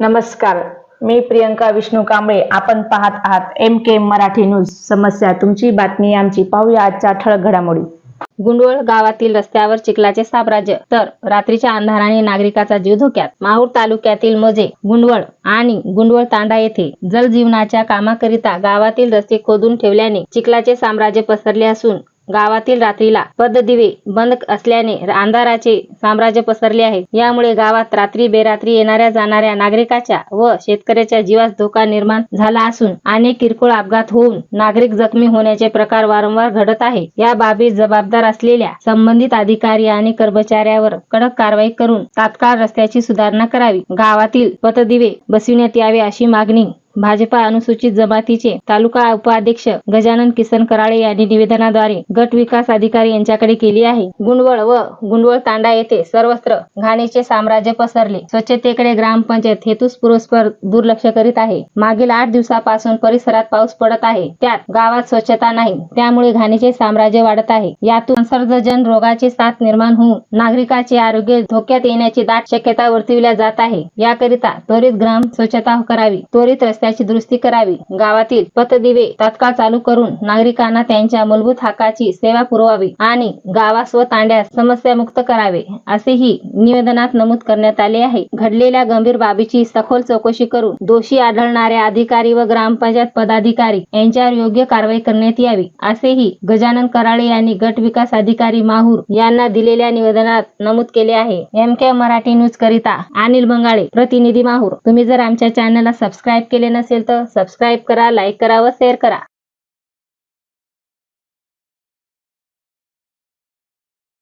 नमस्कार. मी प्रियंका विष्णू कांबळे. आपण पाहत आहात एम के मराठी न्यूज समस्या तुमची बातमी आमची. पाहूया आजच्या ठळक घडामोडी. गुंडवळ गावातील रस्त्यावर चिखलाचे साम्राज्य. तर रात्रीच्या अंधाराने नागरिकाचा जीव धोक्यात. माहूर तालुक्यातील मोजे गुंडवळ आणि गुंडवळ तांडा येथे जलजीवनाच्या कामाकरिता गावातील रस्ते खोदून ठेवल्याने चिखलाचे साम्राज्य पसरले असून गावातील रात्रीला पददिवे बंद असल्याने अंधाराचे साम्राज्य पसरले आहे. यामुळे गावात रात्री बेरात्री येणाऱ्या जाणाऱ्या नागरिकाच्या व शेतकऱ्याच्या जीवास धोका निर्माण झाला असून अनेक किरकोळ अपघात होऊन नागरिक जखमी होण्याचे प्रकार वारंवार घडत आहे. या बाबी जबाबदार असलेल्या संबंधित अधिकारी आणि कर्मचाऱ्यावर कडक कारवाई करून तात्काळ रस्त्याची सुधारणा करावी. गावातील पतदिवे बसविण्यात यावे अशी मागणी भाजपा अनुसूचित जमातीचे तालुका उपाध्यक्ष गजानन किसन कराळे यांनी निवेदनाद्वारे गट विकास अधिकारी यांच्याकडे केली आहे. गुंडवळ व गुंडवळ तांडा येथे सर्वत्र घाणीचे साम्राज्य पसरले. स्वच्छतेकडे ग्रामपंचायत हेतुपुरस्पर दुर्लक्ष करीत आहे. मागील आठ दिवसापासून परिसरात पाऊस पडत आहे. त्यात गावात स्वच्छता नाही त्यामुळे घाणीचे साम्राज्य वाढत आहे. यातून संसर्गजन रोगाची साथ निर्माण होऊन नागरिकाचे आरोग्य धोक्यात येण्याची दाट शक्यता वर्तविल्या जात आहे. याकरिता त्वरित ग्राम स्वच्छता करावी. त्वरित रस्ते रस्त्याची दुरुस्ती करावी. गावातील पथदिवे तत्काळ चालू करून नागरिकांना त्यांच्या मूलभूत हक्काची सेवा पुरवावी आणि गावास व तांड्यास समस्यामुक्त करावे असेही निवेदनात नमूद करण्यात आले आहे. घडलेल्या गंभीर बाबीची सखोल चौकशी करून दोषी आढळणाऱ्या अधिकारी व ग्रामपंचायत पदाधिकारी यांच्यावर योग्य कारवाई करण्यात यावी असेही गजानन कराळे यांनी गट विकास अधिकारी माहूर यांना दिलेल्या निवेदनात नमूद केले आहे. एम के मराठी न्यूज करिता अनिल बंगाळे प्रतिनिधी माहूर. तुम्ही जर आमच्या चॅनलला सबस्क्राईब केले नसेल तर सबस्क्राईब करा लाईक करा व शेअर करा.